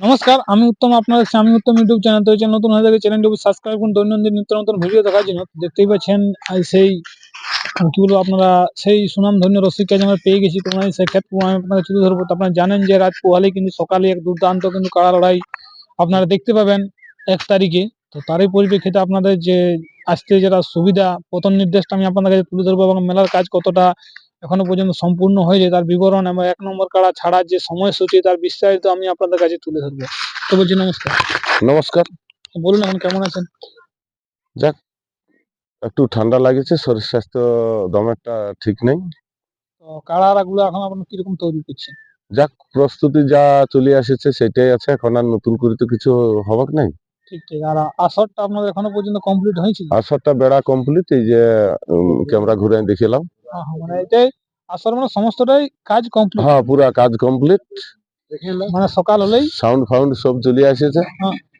নমস্কার, আমি উত্তম আপনার আমি উত্তম ইউটিউব চ্যানেল। তো এই চ্যানেল নতুন হয়ে থাকে চ্যানেলটি সাবস্ক্রাইব করুন। দৈনন্দিন নিত্য নতুন ভিডিও দেখার জন্য দেখতেই পাচ্ছেন সেই কি বলব আপনারা, সেই সুনাম ধন্য রসিক কাজ আমরা পেয়ে গেছি। তোমরা সেই ক্ষেত্রে আমি আপনাদের তুলে ধরবো। আপনারা জানেন যে রাত পোহালে কিন্তু সকালে এক দুর্দান্ত কিন্তু কাড়া লড়াই আপনারা দেখতে পাবেন এক তারিখে। তো তারই পরিপ্রেক্ষিতে আপনাদের যে আসতে যেটা সুবিধা, প্রথম নির্দেশটা আমি আপনাদের কাছে তুলে ধরবো এবং মেলার কাজ কতটা এখনও পর্যন্ত সম্পূর্ণ হয়েছে তার বিবরণ এবং এক নম্বর কাড়া ছাড়ার যে সময়সূচি তার বিস্তারিত আমি আপনাদের কাছে তুলে ধরবো। তো বলছি নমস্কার। নমস্কার। বলুন এখন কেমন আছেন? যাক একটু ঠান্ডা লাগেছে শরীর স্বাস্থ্য দম একটা ঠিক নেই। তো কাড়ারা গুলো এখন আপনার কীরকম তৈরি করছেন? যাক প্রস্তুতি যা চলে এসেছে সেটাই আছে এখন আর নতুন করে তো কিছু হবাক নাই। ঠিক ঠিক। আর আসরটা আপনার এখনও পর্যন্ত কমপ্লিট হয়েছিল আসরটা বেড়া কমপ্লিট এই যে ক্যামেরা ঘুরে দেখিলাম মানে এটাই মানে সমস্তটাই কাজ কমপ্লিট হ্যাঁ পুরা কাজ কমপ্লিট মানে সকাল হলেই সাউন্ড ফাউন্ড সব চলে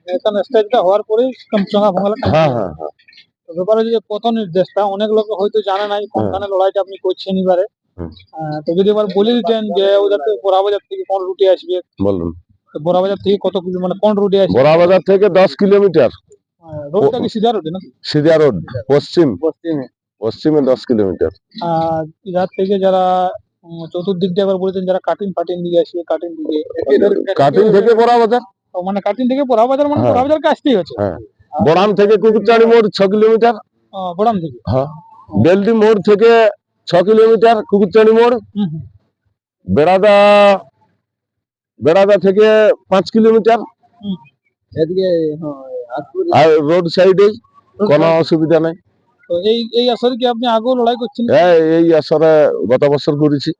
এখানে স্টেজটা হওয়ার পরেই চঙ্গা ভঙ্গালা হ্যাঁ হ্যাঁ হ্যাঁ। ব্যাপারে যে প্রথম নির্দেশটা অনেক লোক হয়তো জানে নাই কোনখানে লড়াইটা আপনি করছেন এবারে। হুম। তো যদি এবার বলে দিতেন যে ওদের থেকে বড়াবাজার থেকে কোন রুটে আসবে? বলুন। বড়াবাজার থেকে কত কিলো মানে কোন রুটে আসবে? বড়া বাজার থেকে দশ কিলোমিটার। রোডটা কি সিধা রোডে না সিধা রোড পশ্চিম। পশ্চিমে। পশ্চিমে দশ কিলোমিটার। আর থেকে যারা চতুর্দিক দিয়ে আবার বলেছেন যারা কাটিং ফাটিং দিয়ে আসবে কাটিং দিকে কাটিং থেকে বড়া বাজার? মানে কাটিং থেকে বড়াবাজার মানে হ্যাঁ। বড়াবাজারকে আসতেই হচ্ছে। হ্যাঁ। বড়াম থেকে কুকুরচাড়ি মোড় ছ কিলোমিটার। বড়াম থেকে? বেলডি মোড় থেকে ছ কিলোমিটার কুকুরচাড়ি মোড়। বেড়াদা বেড়াদা থেকে পাঁচ কিলোমিটার। এদিকে আর রোড সাইডে কোনো অসুবিধা নেই। তো এই এই আসরে কি আপনি আগেও লড়াই করছেন? হ্যাঁ এই আসরে গত বছর করেছি।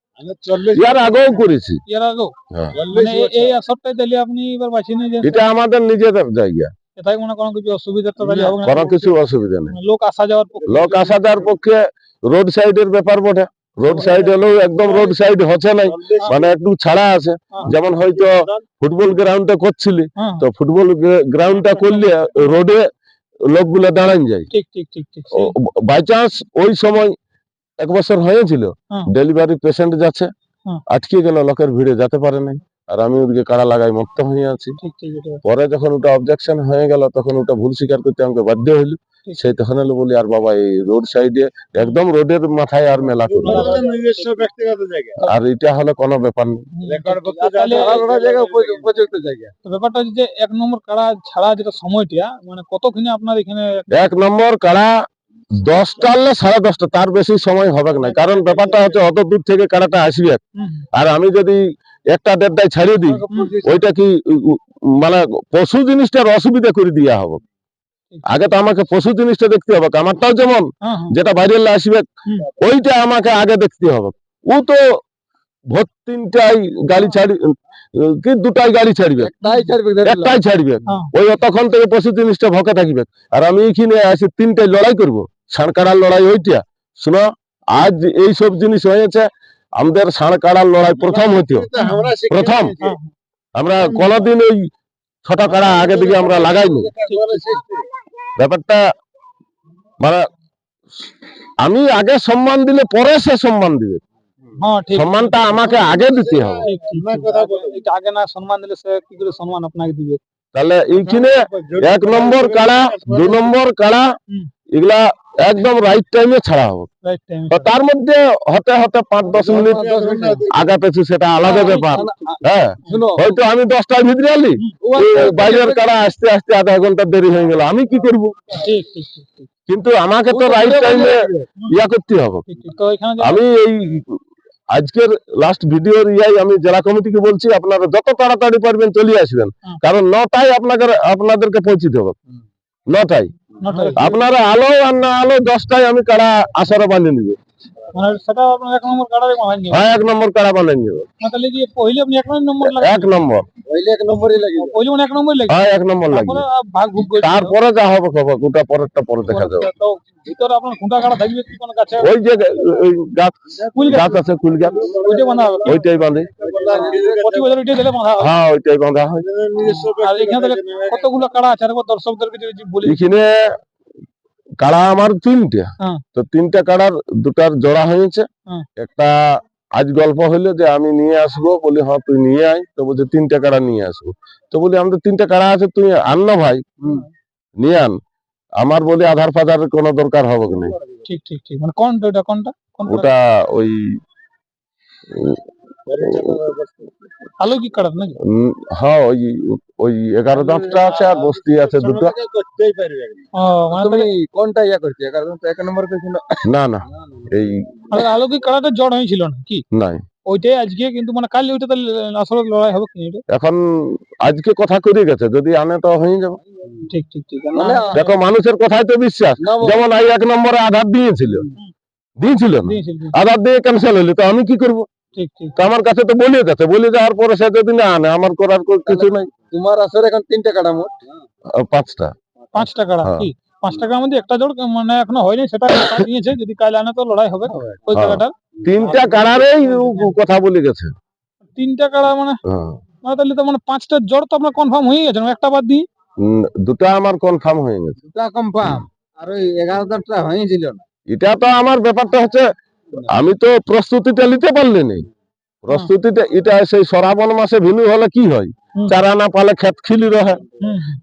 ইয়ার আগেও করেছি। এর আগেও? হ্যাঁ। মানে এই- এই আসরটাই তাহলে আপনি এবার বাছিয়ে নিয়ে এটা আমাদের নিজেদের জায়গা। এটাই মনে কোনো কিছু অসুবিধা তো তাহলে হবে না। কোনো কিছু অসুবিধা নেই। মানে লোক আসা যাওয়ার পক্ষে। লোক আসা যাওয়ার পক্ষে রোড সাইডের ব্যাপার বটে। রোড সাইড হলেও একদম রোড সাইড হচ্ছে নাই। মানে একটু ছাড়া আছে। হ্যাঁ। যেমন হয়তো ফুটবল গ্রাউন্ডটা করছিলি তো ফুটবল গ্রাউন্ডটা করলে রোডে লোকগুলো দাঁড়ান যায় ঠিক ঠিক ঠিক ঠিক বাই চান্স ওই সময় এক বছর হয়েছিল হ্যাঁ। ডেলিভারি পেশেন্ট যাচ্ছে হ্যাঁ। আটকে গেল লোকের ভিড়ে যেতে পারে নাই আর আমি ওদিকে কাড়া লাগাই মুক্ত হয়ে আছি পরে যখন ওটা অবজেকশন হয়ে গেল তখন ওটা ভুল স্বীকার করতে আমাকে বাধ্য হইল। সেই তখন হলো বলি আর বাবা এই রোড সাইডে একদম রোডের মাথায় আর মেলা জায়গা। আর এটা হলো কোনো ব্যাপার নেই রেকর্ড করতে আর তাহলে জায়গা জায়গা উপ- উপযুক্ত ব্যাপারটা যে এক নম্বর কাড়া ছাড়া যেটা সময়টা মানে কতক্ষণে আপনার এখানে এক নম্বর কাড়া দশটা আনলে সাড়ে দশটা তার বেশি সময় হবে না। কারণ ব্যাপারটা হচ্ছে অত দূর থেকে কাড়াটা আসবে আর আমি যদি একটা দেড়টায় ছাড়িয়ে দিই ওইটা কি মানে পশু জিনিসটার অসুবিধা করে দিয়া হবে। আগে তো আমাকে পশু জিনিসটা দেখতে হবে আমারটাও যেমন হ্যাঁ হ্যাঁ। যেটা বাইরে আসবে ওইটা আমাকে আগে দেখতে হবে। ও তো ভোর তিনটায় গাড়ি ছাড়ি কি দুটাই গাড়ি ছাড়বে? একটাই ছাড়বে হ্যাঁ। ওই অতক্ষণ থেকে পশু জিনিসটা ভকে থাকবে। আর আমি এখানে আসি তিনটায় লড়াই করব। সাঁড়কাড়ার লড়াই ওইটা শুনো আজ এই সব জিনিস হয়েছে আমাদের সাঁড়কাড়ার লড়াই প্রথম হইতো। প্রথম। হ্যাঁ, আমরা কোনোদিন ওই ছটা কাড়া আগে থেকে আমরা লাগাইনি। ব্যাপারটা মানে আমি আগে সম্মান দিলে পরে সে সম্মান দিবে। হ্যাঁ সম্মানটা আমাকে আগে দিতে হবে। এটা আগে না সম্মান দিলে সে কি করে সম্মান আপনাকে দিবে? তাহলে এইখানে এক নম্বর কাড়া দু নম্বর কাড়া এগুলা একদম রাইট টাইমে ছাড়া হবে। রাইট টাইম তো তার মধ্যে হতে হতে পাঁচ দশ মিনিট আগা পেছু সেটা আলাদা ব্যাপার। হ্যাঁ শুনো। হয়তো আমি দশটার ভিতরে আলি। বাইরের কাড়া আসতে আসতে আধা ঘণ্টা দেরি হয়ে গেল আমি কি করব? ঠিক ঠিক ঠিক ঠিক। কিন্তু আমাকে তো রাইট টাইমে ইয়া করতে হবে। ঠিক ঠিক তো এখানে যে- আমি এই আজকের লাস্ট ভিডিওর ইয়াই আমি জেলা কমিটিকে বলছি আপনারা যত তাড়াতাড়ি পারবেন চলে আসবেন। কারণ নটায় আপনাদের আপনাদেরকে পৌঁছে দেবো। নটায়. হ্যাঁ, আপনারা আলো আর না আলো দশটায় আমি কাড়া আসারও বানিয়ে নিব। হ্যাঁ, এক নম্বর কাড়া বানিয়ে এক নম্বর হ্যাঁ, তারপরে যা হবে খবর গোটা পরেরটা পরে দেখা যাবে। ওই যে গাছ আছে কুল গাছ। ওইটাই বাঁধে। প্রতি বছর ওইটা দিলে বাঁধা হবে হ্যাঁ ওইটাই বাঁধা হয়। আর এখানে থেকে কতগুলো কাড়া আছে? আর দর্শকদেরকে যদি বলি। এখানে কাড়া আমার তিনটা। হ্যাঁ। তো তিনটা কাড়ার দুটার জোড়া হয়েছে। হ্যাঁ। একটা আজ গল্প হইল যে আমি নিয়ে আসব বলি হ্যাঁ তুই নিয়ে আয়। তো বলছে তিনটা কাড়া নিয়ে আসব। তো বলি আমাদের তিনটা কাড়া আছে তুই আন না ভাই। নিয়ে আন। আমার বলি আধার ফাধার কোনো দরকার হবে কি না? ঠিক ঠিক ঠিক। মানে কোনটা ওটা কোনটা? কোনটা ওটা ওই আলো কি কাটার নাকি হ্যাঁ ওই ওই এগারো দাঁতটা আছে আর বস্তি আছে দুটো। মানে তুমি কোনটা ইয়া করছ? কারণ তো এক নম্বর পেয়েছিল না? না এই আলো কি কাটাটা জড় হয়েছিল না কি? নাই। ওইটাই আজকে কিন্তু মানে কাল ওইটা তাহলে আসলে লড়াই হবে কি এটা? এখন আজকে কথা করে গেছে যদি আনে তো হয়ে যাবে। ঠিক ঠিক ঠিক। মানে দেখো মানুষের কথাই তো বিশ্বাস। যেমন এই এক নম্বরে আধার দিয়েছিল। দিয়েছিল। আধার দিয়ে ক্যান্সেল হইল তো আমি কি করব? আমার কাছে তো বলে গেছে বলে যাওয়ার পরে সে যদি না আনে আমার করার কিছু নাই। তোমার আছে এখন তিনটা কাটা মোট? পাঁচটা। পাঁচ টাকা হ্যাঁ। পাঁচ টাকার মধ্যে একটা জোড় মানে এখনও হয়নি সেটা কথা দিয়েছে যদি কাল আনে তো লড়াই হবে। ওই হ্যাঁ। টাকাটা তিনটা কারারেই ও কথা বলে গেছে। তিনটা কাড়া মানে? হ্যাঁ। মানে তাহলে তো মানে পাঁচটা জোড় তো আপনার কনফার্ম হয়ে গেছে একটা বাদ দিই। উম, দুটা আমার কনফার্ম হয়ে গেছে। দুটা কনফার্ম আর ওই এগারো দশটা হয়েছিল না। এটা তো আমার ব্যাপারটা হচ্ছে আমি তো প্রস্তুতিটা নিতে পারলি নেই প্রস্তুতিটা এটা সেই শ্রাবণ মাসে ভিনু হলে কি হয়? চারা না পালে খেত খিলি রহে।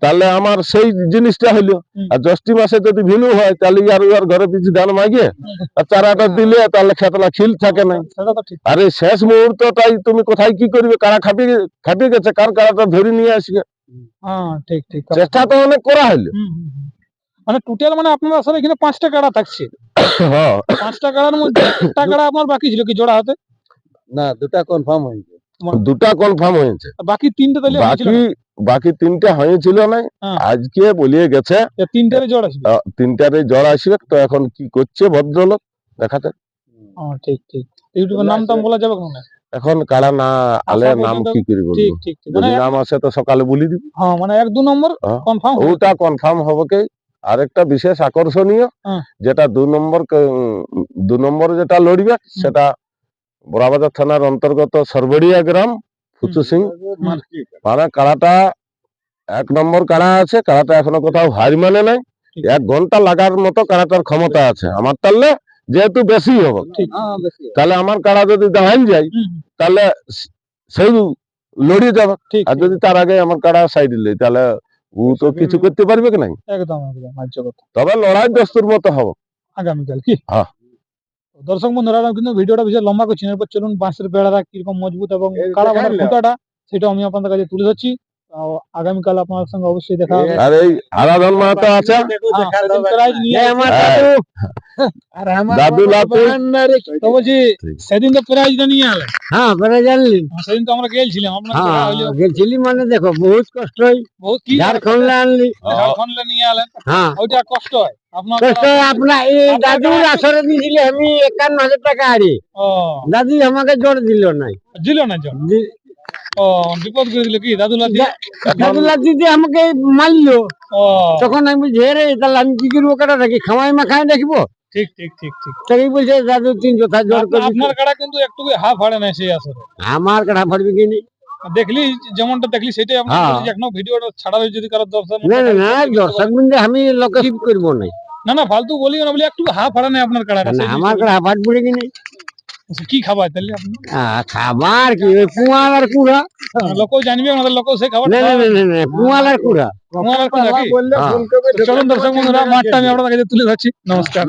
তাহলে আমার সেই জিনিসটা হইল। আর জ্যৈষ্ঠী মাসে যদি ভিনু হয় তাহলে ইয়ার ইয়ার ঘরে পিছু ধান মাগিয়ে আর চারাটা দিলে তাহলে খেতলা খিল থাকে না। আর শেষ মুহূর্তটাই তুমি কোথায় কি করবে? কারা খাপি খাপিয়ে গেছে? কার কারাটা ধরে নিয়ে আসবে? হ্যাঁ ঠিক ঠিক। চেষ্টা তো অনেক করা হইল। মানে টোটাল মানে আপনার আসলে এখানে পাঁচটা কাড়া থাকছে। হ্যাঁ। পাঁচটা কাড়ার মধ্যে একটা কাড়া আপনার বাকি ছিল কি জোড়া হাতে? না দুটা কনফার্ম হয়েছে। দুটা কনফার্ম হয়েছে। বাকি তিনটে তাহলে বাকি বাকি তিনটা হয়েছিল না হ্যাঁ। আজকে বলিয়ে গেছে। তিনটারে জোড়া ছিল? আহ, তিনটারে জ্বর আসবে তো এখন কি করছে ভদ্রলোক? দেখাতে। ঠিক ঠিক। ইউটিউবের নাম টাম বলা যাবে না? এখন কারা না আলে নাম কি করে বলব? ঠিক। মানে যদি নাম আসে তো সকালে বলি দিব। হ্যাঁ মানে এক দু নম্বর। কনফার্ম ওটা কনফার্ম হবে কি? আরেকটা বিশেষ আকর্ষণীয় হ্যাঁ। যেটা দু নম্বর দু নম্বর যেটা লড়বে সেটা বড়াবাজার থানার অন্তর্গত সরবড়িয়া গ্রাম ফুচু সিং। মানে কাড়াটা এক নম্বর কাড়া আছে কাড়াটা এখনও কোথাও হার মানে নাই। এক ঘণ্টা লাগার মতো কাড়াটার ক্ষমতা আছে। আমার তাহলে যেহেতু বেশি হবে হ্যাঁ তাহলে আমার কাড়া যদি দাঁড়ান যায় তাহলে সেই লড়িয়ে যাবে। আর যদি তার আগে আমার কাড়া সাইড দিলে তাহলে ও তো কিছু করতে পারবে কি নাই? একদম একদম আজ কথা। তবে লড়াই দস্তুর মতো হবে। আগামীকাল কি? হ্যাঁ। দর্শক বন্ধুরা কিন্তু ভিডিওটা বেশি লম্বা করছি না এরপর চলুন বাঁশের বেড়াটা কীরকম মজবুত এবং কারা খুঁটাটা সেটা আমি আপনাদের কাছে তুলে ধরছি। আগামীকাল আপনার সঙ্গে অবশ্যই দেখা হবে। আর এই আরাধন মাহাতো আছে? হ্যাঁ, সেদিন প্রাইজ হ্যাঁ। দাদু তো বলছি ঠিক। সেদিন তো প্রাইজটা নিয়ে আলে। হ্যাঁ বেড়ে জানলি সেদিন তো আমরা আপনার হ্যাঁ। গেছিলি মানে দেখো বহুত কষ্ট হয়। বহুত কি ঝাড়খন্ড আনলি। ঝাড়খন্ড নিয়ে আলেন। হ্যাঁ। ওইটা কষ্ট হয়। আপনার কষ্ট হয় আপনার এই দাদুর আসরে দিয়েছিলে আমি একান্ন হাজার টাকা আরে ও। দাদু আমাকে জোর দিল নাই। দিল না দি- ও বিপদ করে কি? দাদুলা দিয়ে দাদু লাদিতে আমাকে মারলো। তখন আমি বলছি রে তাহলে আমি কি করব? কাটা রাখি খামাই মাখাই রাখব ঠিক ঠিক ঠিক ঠিক। তাই বলছে দাদু তিন কথা জোর করে আপনার কাড়া কিন্তু একটু হাফ হাড়ে না সেই আসরে। আমার কাটা ফাড়বি কি নি? দেখলি যেমনটা দেখলি সেটাই আপনার হ্যাঁ। এখনও ভিডিওটা ছাড়া হয়েছে যদি কারও দর্শক না না না দর্শক বিন্দু আমি লোকে করব না না না ফালতু বলি না বলি একটু হাফ হাড়ে না আপনার সেই আমার কাটা ফাট পড়ে কি নেই। কি খাবার? তাহলে খাবার কি? ওই পুয়াল আর কুড়া। লোকও জানবে আমাদের লোকও সেই খাবার না না না না, না পুয়াল আর কুড়া। তোমার একটা নাকি? হ্যাঁ। চলুন দর্শক বন্ধুরা মাঠটা আমি আপনাদের কাছে তুলে ধরছি। নমস্কার।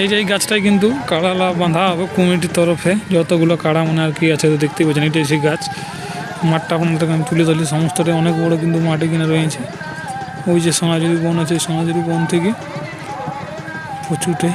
এই যে এই গাছটাই কিন্তু কাড়ালা বাঁধা হবে কমিটির তরফে। যতগুলো কাড়া মানে আর কি আছে তো দেখতে পাচ্ছেন, এটাই সেই গাছ। মাঠটা আপনাদেরকে আমি তুলে ধরলি, সমস্তটাই অনেক বড় কিন্তু মাটি কিনে রয়েছে। ওই যে সোনাঝুরি বন আছে, সোনাঝুরি বন থেকে প্রচুরটাই